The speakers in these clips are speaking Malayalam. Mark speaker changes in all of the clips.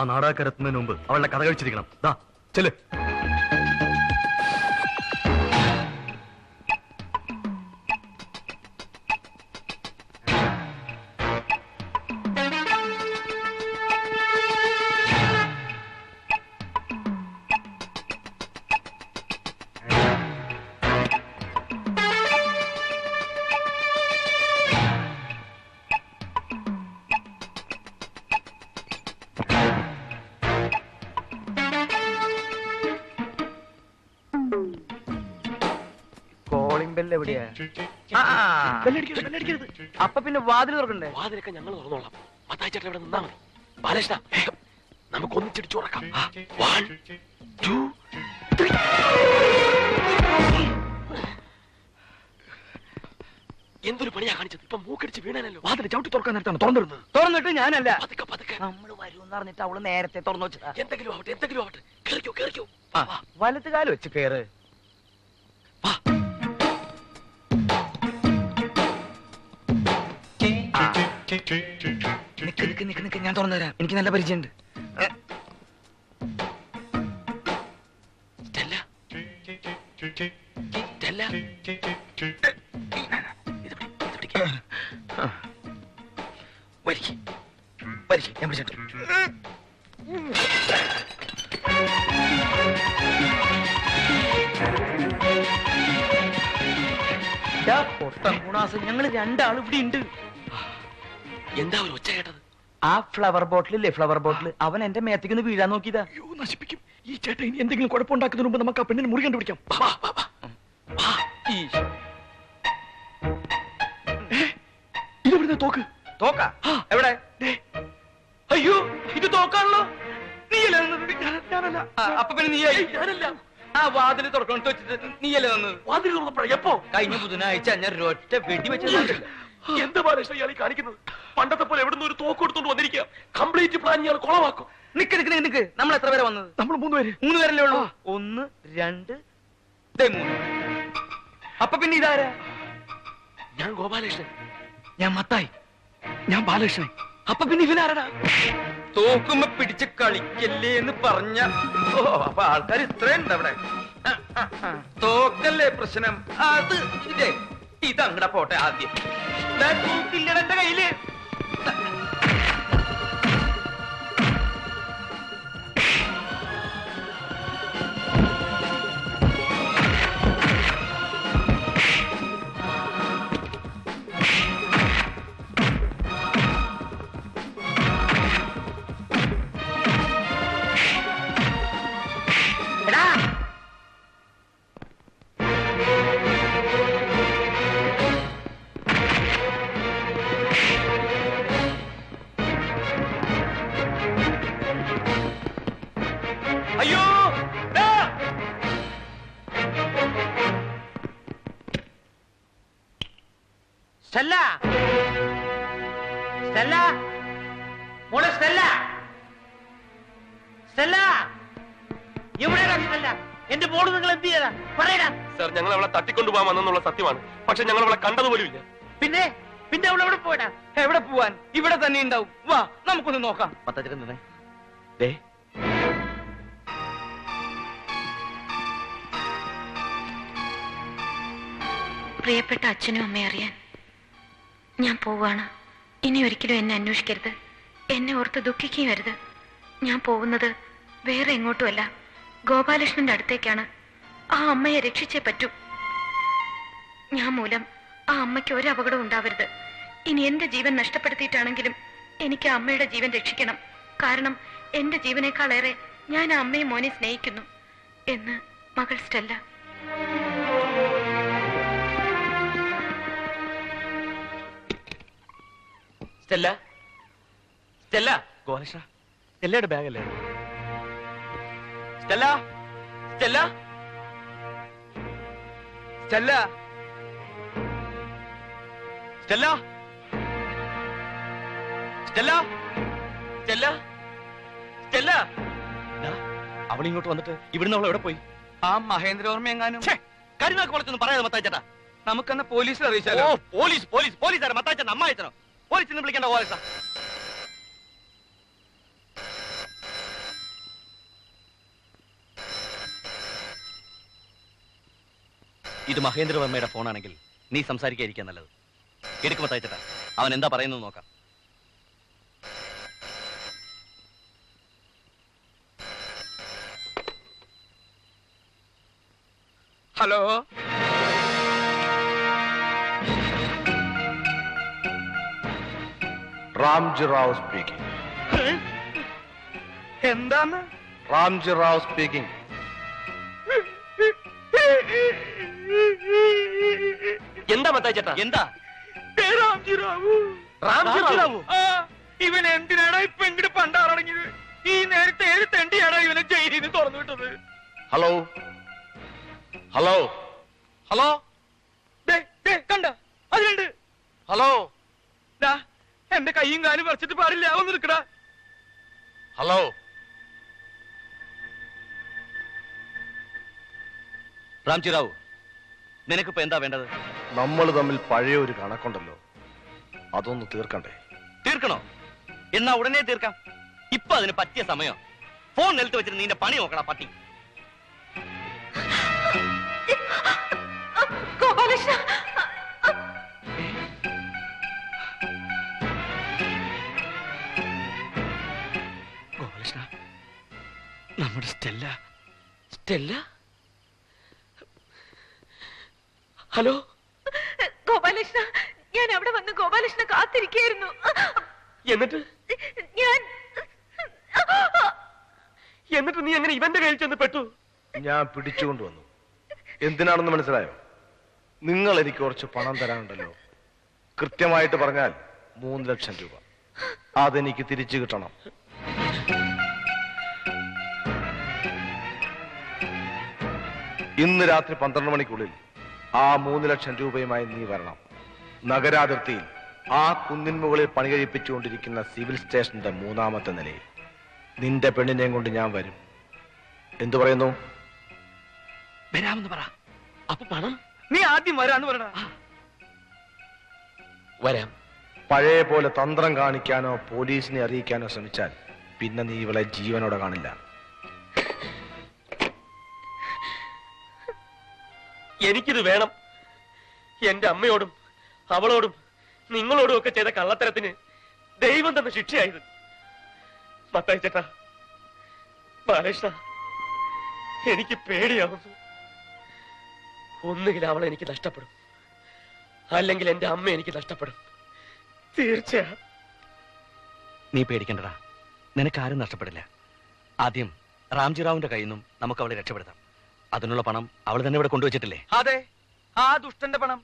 Speaker 1: ആ നാടാക്കരത്തുന്നതിന് മുമ്പ് അവളുടെ കഥ കഴിച്ചിരിക്കണം. ദാ ചെൽ
Speaker 2: കോളിംഗ് ആ. അപ്പൊ പിന്നെ വാതിൽ തുറക്കണ്ടേ?
Speaker 3: വാതിലൊക്കെ ഞങ്ങൾ തുറന്നോളാം. ഇവിടെ നിന്നാ മതി. ബാലകൃഷ്ണ നമുക്ക് ഒന്നിച്ചിടിച്ചു ഉറക്കാം. വൺ ടു എന്തൊരു പണിയാ കാണിച്ചത്? ഇപ്പൊ മൂക്കടിച്ച് വീണാനല്ലോ വാതിൽ ചവിട്ടി തുറക്കാൻ നേരത്താണ് തുറന്നിരുന്നത്
Speaker 2: തുറന്നിട്ട് ഞാനല്ല.
Speaker 3: പതുക്കെ പതുക്കെ.
Speaker 2: നമ്മൾ വരൂന്ന് പറഞ്ഞിട്ട് അവൾ നേരത്തെ തുറന്നു വെച്ചതാ.
Speaker 3: എന്തെങ്കിലും ആവട്ടെ എന്തെങ്കിലും ആവട്ടെ. കേറിക്കോ കേറിക്കോ.
Speaker 2: ആ, വലത്ത് കാൽ വെച്ച് കേറ്.
Speaker 3: വാ.
Speaker 2: നിക്ക് നിക്ക് നിക്ക്. ഞാൻ തുറന്നു തരാം. എനിക്ക് നല്ല പരിചയമുണ്ട്. ഞങ്ങൾ രണ്ടാളും ഇവിടെ ഉണ്ട്.
Speaker 3: എന്താ ഒരു ഒച്ച കേട്ടത്?
Speaker 2: ആ ഫ്ലവർ ബോട്ടിലില്ലേ ഫ്ലവർ ബോട്ടിൽ അവൻ എന്റെ മേത്തേക്ക് ഒന്ന് വീഴാൻ നോക്കിയതാ.
Speaker 3: അയ്യോ നശിപ്പിക്കും. ഈ ചേട്ടൻ ഇനി എന്തെങ്കിലും കുഴപ്പമുണ്ടാക്കുന്നതിന് മുമ്പ് നമുക്ക് ആ പെണ്ണിന് മുറി കണ്ടുപിടിക്കാം. വാ, വാ, വാ, വാ. വാ. ഇതെവിടുന്ന തോക്ക്?
Speaker 2: തോക്ക?
Speaker 3: ആ.
Speaker 2: എവിടെ?
Speaker 3: ദേ,
Speaker 2: അയ്യോ ഇത് തോക്കാണല്ലോ.
Speaker 3: നീയല്ലേ നിന്നത്? ഞാൻ- ഞാനല്ല.
Speaker 2: ആ, അപ്പൊ പിന്നെ നീ
Speaker 3: ഏയ്, ഞാനല്ല.
Speaker 2: ആ വാതിൽ തുറക്കണം വെച്ചിട്ട് നീയല്ലേ വന്നത്
Speaker 3: വാതിൽ തുറന്നപ്പോഴാ? എപ്പോ?
Speaker 2: കഴിഞ്ഞ ബുധനാഴ്ച ഞാൻ ഒറ്റ വെടി വെച്ചില്ല
Speaker 3: എന്ത് ബാലകൃഷ്ണ ഇയാൾ കാണിക്കുന്നത്? പണ്ടത്തെ പോലെ എവിടുന്ന് ഒരു തോക്ക് എടുത്തോണ്ട് വന്നിരിക്കുക. കംപ്ലീറ്റ് പ്ലാൻ ഇയാൾ കുളമാക്കും
Speaker 2: നിക്ക് നിക്ക് നിക്ക് നമ്മൾ എത്ര പേരെ വന്നത്?
Speaker 3: നമ്മൾ മൂന്ന് പേര്.
Speaker 2: മൂന്ന് പേരല്ലേ ഉള്ളൂ? ഒന്ന് രണ്ട് മൂന്ന്. അപ്പൊ പിന്നെ ഇതാരാ?
Speaker 3: ഞാൻ ഗോപാലകൃഷ്ണൻ.
Speaker 2: ഞാൻ മത്തായി.
Speaker 3: ഞാൻ ബാലകൃഷ്ണൻ.
Speaker 2: അപ്പൊ പിന്നെ ഇവനാരടാ? തോക്കുമ്പോ പിടിച്ച് കളിക്കല്ലേ എന്ന് പറഞ്ഞ ഓ അപ്പൊ ആൾക്കാർ ഇത്രയുണ്ട് അവിടെ. തോക്കല്ലേ പ്രശ്നം? അത് ഇതേ. ഇതങ്ങടെ പോട്ടെ ആദ്യം. ദാ തോക്കില്ലടാ എന്റെ കയ്യിൽ? അയ്യോ ദാ. സ്റ്റെല്ല. സ്റ്റെല്ല. മോളെ സ്റ്റെല്ല. സ്റ്റെല്ല. എവിടെയാ സ്റ്റെല്ല. എന്റെ മോൾ നിങ്ങൾ എന്ത് ചെയ്താ പറയടാ.
Speaker 3: സാർ ഞങ്ങൾ അവളെ തട്ടിക്കൊണ്ടുപോകാൻ വന്നെന്നുള്ള സത്യമാണ്. പക്ഷെ ഞങ്ങൾ അവളെ കണ്ടതുപോലുമില്ല
Speaker 2: പിന്നെ? പിന്നെ അവൾ എവിടെ പോയടാ? എവിടെ പോവാൻ? ഇവിടെ തന്നെ ഉണ്ടാവും. വാ നമുക്കൊന്ന് നോക്കാം.
Speaker 1: മത്താച്ചേട്ടൻ
Speaker 3: ദേ
Speaker 4: പ്രിയപ്പെട്ട അച്ഛനും അമ്മയും അറിയാൻ ഞാൻ പോവാണ് ഇനി ഒരിക്കലും എന്നെ അന്വേഷിക്കരുത്. എന്നെ ഓർത്ത് ദുഃഖിക്കുകയും വരുത് ഞാൻ പോകുന്നത് വേറെ എങ്ങോട്ടുമല്ല. ഗോപാലകൃഷ്ണന്റെ അടുത്തേക്കാണ്. ആ അമ്മയെ രക്ഷിച്ചേ പറ്റൂ. ഞാൻ മൂലം ആ അമ്മയ്ക്ക് ഒരു അപകടം ഉണ്ടാവരുത്. ഇനി എന്റെ ജീവൻ നഷ്ടപ്പെടുത്തിയിട്ടാണെങ്കിലും എനിക്ക് ആ അമ്മയുടെ ജീവൻ രക്ഷിക്കണം. കാരണം എന്റെ ജീവനേക്കാളേറെ ഞാൻ ആ അമ്മയും മോനെ സ്നേഹിക്കുന്നു. എന്ന് മകൾ സ്റ്റെല്ല.
Speaker 2: സ്റ്റെല്ല. സ്റ്റെല്ല.
Speaker 3: ഗോപാലകൃഷ്ണ എല്ലായുടെ ബാഗല്ലേ?
Speaker 2: Stella Stella. Stella. Stella. Stella. Stella. Stella.
Speaker 3: അവൾ ഇങ്ങോട്ട് വന്നിട്ട് ഇവിടുന്ന് അവൾ എവിടെ പോയി?
Speaker 2: ആ മഹേന്ദ്രവർമ്മ എങ്ങാനും?
Speaker 3: കരുനാക്ക് വളർത്തൊന്നും പറയാതെ മത്താച്ചേട്ടാ
Speaker 2: നമുക്കെന്നാ പോലീസിൽ അറിയിച്ചാലോ?
Speaker 3: പോലീസ് പോലീസ് പോലീസ് മത്താച്ചൻ അമ്മ അയച്ചനോ
Speaker 1: പോലീസിന് വിളിക്കേണ്ട ഗോപാലകൃഷ്ണ ഇത് മഹേന്ദ്രവർമ്മയുടെ ഫോണാണെങ്കിൽ നീ സംസാരിക്കാതിരിക്കാൻ നല്ലത്. എടുക്കുമ്പോ തയ്ച്ചിട്ടാ അവൻ എന്താ പറയുന്നത് നോക്കാം.
Speaker 2: ഹലോ
Speaker 5: റാംജി റാവു സ്പീക്കിംഗ്
Speaker 2: എന്താണ്
Speaker 5: റാംജി റാവു സ്പീക്കിംഗ്
Speaker 3: എന്താ മത്തായി ചേട്ടാ?
Speaker 1: എന്താ?
Speaker 2: ഏ, രാംജി റാവു
Speaker 3: റാംജി റാവു?
Speaker 2: ആ, ഇവൻ എന്തിനാടാ ഇപ്പൊ ഇങ്ങോട്ട് പണ്ടാറടങ്ങിയത്? ഈ നേരത്തെ ഏത് തെണ്ടിയാടാ ഇവനെ ജയിലിൽ നിന്ന് തുറന്നു വിട്ടത്?
Speaker 5: ഹലോ ഹലോ ഹലോ
Speaker 2: ദേ, ദേ, കണ്ട? അതിലുണ്ട്
Speaker 5: ഹലോ
Speaker 2: എന്റെ കൈയും കാലും വരച്ചിട്ട് പാടില്ല ഒന്ന് നിൽക്കടാ.
Speaker 5: ഹലോ.
Speaker 1: രാംജി റാവു നിനക്കിപ്പോ എന്താ വേണ്ടത്?
Speaker 5: നമ്മൾ തമ്മിൽ പഴയ ഒരു കണക്കുണ്ടല്ലോ. അതൊന്ന് തീർക്കണ്ടേ?
Speaker 1: തീർക്കണോ? എന്നാ ഉടനെ തീർക്കാം. ഇപ്പൊ അതിന് പറ്റിയ സമയം. ഫോൺ നിലത്ത് വെച്ചിട്ട് നിന്റെ പണി നോക്കടാ പട്ടി.
Speaker 4: ഗോപാലകൃഷ്ണ
Speaker 3: നമ്മുടെ സ്റ്റെല്ല. സ്റ്റെല്ല? ഹലോ?
Speaker 4: ഗോപാലകൃഷ്ണ ഞാൻ അവിടെ വന്ന് ഗോപാലകൃഷ്ണ കാത്തിരിക്കുന്നു
Speaker 3: എന്നിട്ട്?
Speaker 4: ഞാൻ
Speaker 3: എന്നിട്ട് നീ എങ്ങനെ ഇവന്റെ കയ്യിൽ ചെന്ന് പെട്ടു?
Speaker 5: ഞാൻ പിടിച്ചുകൊണ്ടുവന്നു എന്തിനാണെന്ന് മനസ്സിലായോ? നിങ്ങൾ എനിക്ക് കുറച്ച് പണം തരാനുണ്ടല്ലോ. കൃത്യമായിട്ട് പറഞ്ഞാൽ മൂന്ന് ലക്ഷം രൂപ. അതെനിക്ക് തിരിച്ചു കിട്ടണം. ഇന്ന് രാത്രി പന്ത്രണ്ട് മണിക്കുള്ളിൽ ആ മൂന്ന് ലക്ഷം രൂപയുമായി നീ വരണം. നഗരാതിർത്തിയിൽ ആ കുന്നിൻ മുകളിൽ പണി കഴിപ്പിച്ചുകൊണ്ടിരിക്കുന്ന സിവിൽ സ്റ്റേഷന്റെ മൂന്നാമത്തെ നിലയിൽ. നിന്റെ പെണ്ണിനെയും കൊണ്ട് ഞാൻ വരും. എന്തു പറയുന്നു?
Speaker 3: വരാമെന്ന് പറ. അപ്പൊ പണം?
Speaker 2: നീ ആദ്യം വരാന്ന് പറ
Speaker 3: വരാം.
Speaker 5: പഴയ പോലെ തന്ത്രം കാണിക്കാനോ പോലീസിനെ അറിയിക്കാനോ ശ്രമിച്ചാൽ പിന്നെ നീ ഇവളെ ജീവനോടെ കാണില്ല.
Speaker 3: എനിക്കിത് വേണം. എന്റെ അമ്മയോടും അവളോടും നിങ്ങളോടും ഒക്കെ ചെയ്ത കള്ളത്തരത്തിന് ദൈവം തന്ന ശിക്ഷയായത്. മത്തായി ചേട്ടാ ബാലകൃഷ്ണ എനിക്ക് പേടിയാവുന്നു. ഒന്നുകിൽ അവൾ എനിക്ക് നഷ്ടപ്പെടും. അല്ലെങ്കിൽ എന്റെ അമ്മ എനിക്ക് നഷ്ടപ്പെടും. തീർച്ചയാ.
Speaker 1: നീ പേടിക്കണ്ടടാ. നിനക്കാരും നഷ്ടപ്പെടില്ല. ആദ്യം റാംജി റാവുന്റെ കയ്യിൽ നിന്നും നമുക്ക് അവളെ രക്ഷപ്പെടുത്താം. അതിനുള്ള പണം അവൾ തന്നെ ഇവിടെ കൊണ്ടുവച്ചിട്ടില്ലേ?
Speaker 2: അതെ. ആ ദുഷ്ടന്റെ പണം.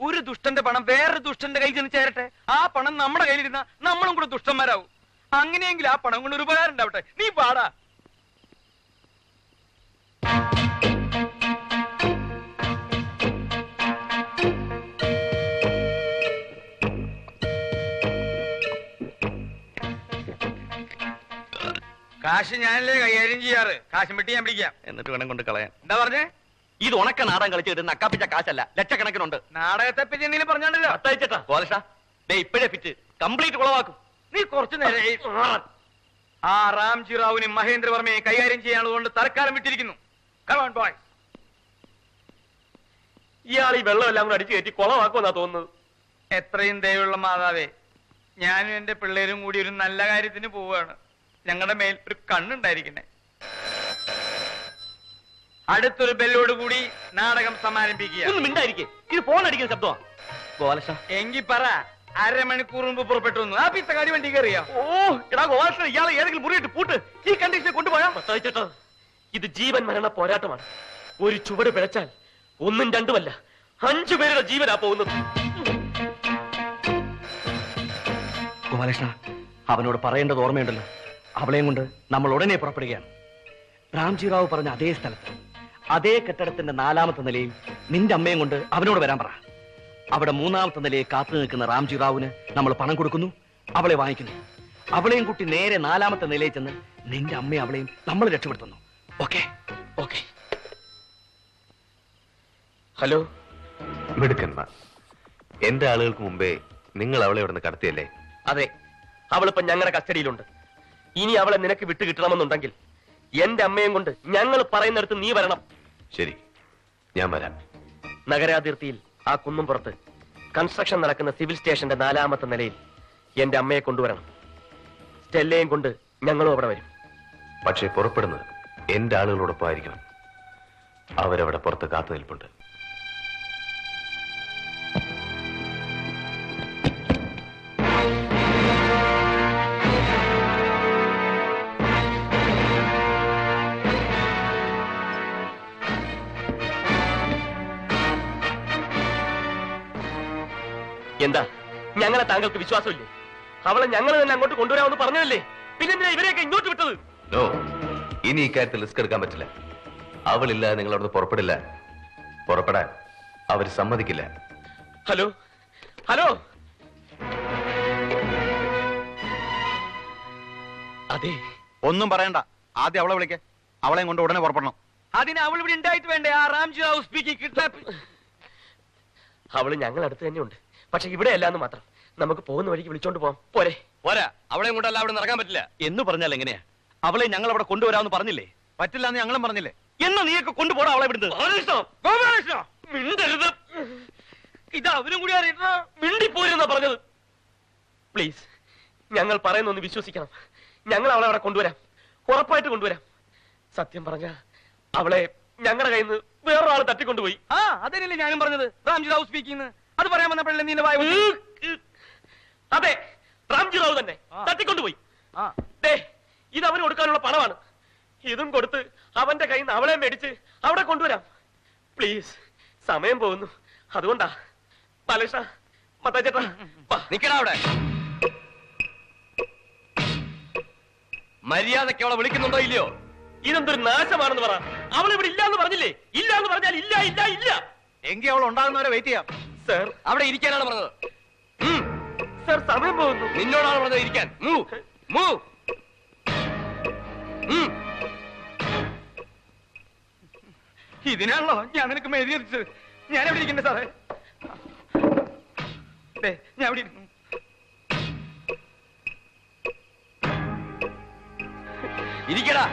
Speaker 2: ഒരു ദുഷ്ടന്റെ പണം വേറൊരു ദുഷ്ടന്റെ കയ്യിൽ ചെന്ന് ചേരട്ടെ. ആ പണം നമ്മുടെ കയ്യിലിരുന്ന നമ്മളും കൂടെ ദുഷ്ടന്മാരാവും. അങ്ങനെയെങ്കിൽ ആ പണം കൊണ്ട് ഒരു ഉപകാരം ഉണ്ടാവട്ടെ. നീ പാടാ. കാശ് ഞാനല്ലേ കൈകാര്യം ചെയ്യാറ്? കാശും വെട്ടി ഞാൻ പിടിക്കാം.
Speaker 1: എന്നിട്ട് വേണം കൊണ്ട് കളയാൻ.
Speaker 2: എന്താ പറഞ്ഞേ?
Speaker 1: ഇത് ഉണക്ക നാടൻ കളിച്ച് വരുന്ന അക്കാപ്പിച്ച കാശല്ല ലക്ഷക്കണക്കിനുണ്ട്.
Speaker 2: നാടകത്തെ പറ്റി എന്തെങ്കിലും പറഞ്ഞോണ്ടല്ലോ.
Speaker 1: അത്തയച്ചാ കോലഷ ദേ ഇപ്പോഴേ പിറ്റ് കംപ്ലീറ്റ് കുളവാക്കും.
Speaker 2: നീ കുറച്ച് നേരം ആ റാംജി റാവുനും മഹേന്ദ്രവർമ്മയെ കൈകാര്യം ചെയ്യാനുള്ളതുകൊണ്ട് തൽക്കാലം വിട്ടിരിക്കുന്നു. കമാൺ ബോയ്
Speaker 3: ഇയാൾ ഈ വെള്ളമെല്ലാം കൂടെ അടിച്ചു കയറ്റി കുളമാക്കുമെന്നാ തോന്നുന്നത്.
Speaker 2: എത്രയും ദയവുള്ള മാതാവേ ഞാനും എന്റെ പിള്ളേരും കൂടി ഒരു നല്ല കാര്യത്തിന് പോവുകയാണ്. ഞങ്ങളുടെ മേൽ ഒരു കണ്ണുണ്ടായിരിക്കണേ. അടുത്തൊരു ബെല്ലോട് കൂടി നാടകം സമാരംഭിക്കുക.
Speaker 1: ഒന്ന് മിണ്ടായിരിക്കേ. ഇത് ഫോൺ അടിക്കുന്ന
Speaker 2: എങ്കി പറ അരമണിക്കൂർ മുമ്പ് പുറപ്പെട്ടു വന്നു ആ പിത്തക്കാടി വണ്ടി കയറിയോ?
Speaker 1: ഓ എടാ ഗോലക്ഷ ഇയാളെ ഏതെങ്കിലും മുറിയിട്ട് പൂട്ട്. ഈ കണ്ടീഷനെ കൊണ്ടുപോയാ
Speaker 3: മത്തായി ചേട്ടാ ഇത് ജീവൻ മരണ പോരാട്ടമാണ്. ഒരു ചുവട് പിഴച്ചാൽ ഒന്നും രണ്ടുമല്ല അഞ്ചു പേരുടെ ജീവനാ പോകുന്നത്.
Speaker 1: ഗോപാലകൃഷ്ണ അവനോട് പറയേണ്ടത് ഓർമ്മയുണ്ടല്ലോ. അവളെയും കൊണ്ട് നമ്മൾ ഉടനെ പുറപ്പെടുകയാണ്. രാംജി റാവു പറഞ്ഞ അതേ സ്ഥലത്ത് അതേ കെട്ടിടത്തിന്റെ നാലാമത്തെ നിലയിൽ നിന്റെ അമ്മയും കൊണ്ട് അവനോട് വരാൻ പറ. അവിടെ മൂന്നാമത്തെ നിലയിൽ കാത്തു നിൽക്കുന്ന റാംജി റാവുന് നമ്മൾ പണം കൊടുക്കുന്നു അവളെ വാങ്ങിക്കുന്നു. അവളെയും കുട്ടി നേരെ നാലാമത്തെ നിലയിൽ ചെന്ന് നിന്റെ അമ്മയും അവളെയും നമ്മൾ രക്ഷപ്പെടുത്തുന്നു. ഓക്കെ?
Speaker 3: ഓക്കെ. ഹലോ?
Speaker 6: മിടുക്കന്മാർ എന്റെ ആളുകൾക്ക് മുമ്പേ നിങ്ങൾ അവളെ ഇവിടുന്ന് കടത്തിയല്ലേ?
Speaker 3: അതെ അവളിപ്പോ ഞങ്ങളുടെ കസ്റ്റഡിയിലുണ്ട്. ഇനി അവളെ നിനക്ക് വിട്ടു കിട്ടണമെന്നുണ്ടെങ്കിൽ എന്റെ അമ്മയും കൊണ്ട് ഞങ്ങൾ പറയുന്നിടത്ത് നീ വരണം.
Speaker 6: ശരി. ഞാൻ വരാം.
Speaker 3: നഗരാതിർത്തിയിൽ ആ കുന്നും പുറത്ത് കൺസ്ട്രക്ഷൻ നടക്കുന്ന സിവിൽ സ്റ്റേഷന്റെ നാലാമത്തെ നിലയിൽ എന്റെ അമ്മയെ കൊണ്ടുവരണം. സ്റ്റെല്ലയും കൊണ്ട് ഞങ്ങളും അവിടെ വരും.
Speaker 6: പക്ഷേ പുറപ്പെടുന്നത് എന്റെ ആളുകളോടൊപ്പം ആയിരിക്കണം അവരവിടെ പുറത്ത് കാത്തു നിൽപ്പുണ്ട്
Speaker 3: എന്താ? ഞങ്ങളെ താങ്കൾക്ക് വിശ്വാസമില്ലേ? അവളെ ഞങ്ങൾ തന്നെ അങ്ങോട്ട് കൊണ്ടുവരാമെന്ന് പറഞ്ഞതല്ലേ? പിന്നെന്തിനാ ഇവരെയൊക്കെ ഇങ്ങോട്ട് വിട്ടത്?
Speaker 6: നോ ഇനി ഇക്കാര്യത്തിൽ റിസ്ക് എടുക്കാൻ പറ്റില്ല. അവളില്ല നിങ്ങൾ അവിടുന്ന് പുറപ്പെടില്ല. പുറപ്പെടാൻ അവർ സമ്മതിക്കില്ല.
Speaker 3: ഹലോ? ഹലോ? അതെ.
Speaker 7: ഒന്നും പറയണ്ട. ആദ്യം അവളെ വിളിക്ക. അവളെ കൊണ്ട് ഉടനെ പുറപ്പെടണം.
Speaker 2: അതിന് അവൾ ഇവിടെ ഉണ്ടായിട്ട് വേണ്ടേ? ആ റാംജി ഹൗസ് സ്പീക്കിംഗ് കിഡ്നാപ്പ്.
Speaker 3: അവൾ ഞങ്ങളടുത്ത് തന്നെ തന്നെയുണ്ട്. പക്ഷെ ഇവിടെ അല്ലാന്ന് മാത്രം. നമുക്ക് പോകുന്ന വഴിക്ക് വിളിച്ചോണ്ട് പോവാം. പോരെ.
Speaker 1: പോരാ. അവളെ കൊണ്ടല്ല അവിടെ നടക്കാൻ പറ്റില്ല. എന്ന് പറഞ്ഞാൽ എങ്ങനെയാ? അവളെ ഞങ്ങൾ അവിടെ കൊണ്ടുവരാമെന്ന് പറഞ്ഞില്ലേ?
Speaker 7: പറ്റില്ല എന്ന് ഞങ്ങളും പറഞ്ഞില്ലേ?
Speaker 1: എന്നാ നീയൊക്കെ കൊണ്ടുപോടാ അവളെ ഇവിടുന്ന്?
Speaker 3: മിണ്ടരുത്.
Speaker 2: ഇത് അവരും കൂടി
Speaker 3: മിണ്ടിപ്പോയിരുന്ന പറഞ്ഞത്. പ്ലീസ് ഞങ്ങൾ പറയുന്നൊന്ന് വിശ്വസിക്കണം. ഞങ്ങൾ അവളെ അവിടെ കൊണ്ടുവരാം. ഉറപ്പായിട്ട് കൊണ്ടുവരാം. സത്യം പറഞ്ഞ അവളെ ഞങ്ങളുടെ കയ്യിൽ നിന്ന് വേറൊരാൾ തട്ടിക്കൊണ്ടുപോയി.
Speaker 2: ആ അതല്ലേ ഞാനും പറഞ്ഞത്? റാംജി റാവു സ്പീക്കിംഗ് അത് പറയാൻ വന്നപ്പോഴല്ലേ നീ വായ.
Speaker 3: അതെ റാംജി റാവു തന്നെ. തട്ടിക്കൊണ്ടുപോയി.
Speaker 2: ആ.
Speaker 3: ദേ ഇത് അവന് കൊടുക്കാനുള്ള പണമാണ്. ഇതും കൊടുത്ത് അവന്റെ കയ്യിൽ നിന്ന് അവളെ മേടിച്ച് അവിടെ കൊണ്ടുവരാം. പ്ലീസ് സമയം പോകുന്നു. അതുകൊണ്ടാ. ബാലകൃഷ്ണ മത്താച്ചേട്ടാ വാ.
Speaker 1: നിക്കടാ അവിടെ. മര്യാദയ്ക്ക് അവളെ വിളിക്കുന്നുണ്ടോ ഇല്ലയോ?
Speaker 3: ഇതെന്തൊരു നാശമാണെന്ന് പറ. അവൾ ഇവിടെ ഇല്ല എന്ന് പറഞ്ഞില്ലേ? ഇല്ല എന്ന് പറഞ്ഞാൽ ഇല്ല ഇല്ല ഇല്ല.
Speaker 7: എങ്കിൽ അവൾ ഉണ്ടാകുന്നവരെ വെയിറ്റ് ചെയ്യാം.
Speaker 3: സർ
Speaker 1: അവിടെ ഇരിക്കാനാണ് പറഞ്ഞത്.
Speaker 3: സർ സമയം പോകുന്നു.
Speaker 1: നിന്നോടാണ് പറഞ്ഞത് ഇരിക്കാൻ. Move move.
Speaker 2: ഇതിനാണല്ലോ ഞാൻ നിനക്ക് മെഴുതി എറിച്ചത് ഞാൻ എവിടെ ഇരിക്കണ്ടേ സാറേ? ഞാൻ അവിടെ ഇരിക്കുന്നു.
Speaker 1: ഇരിക്കടാ.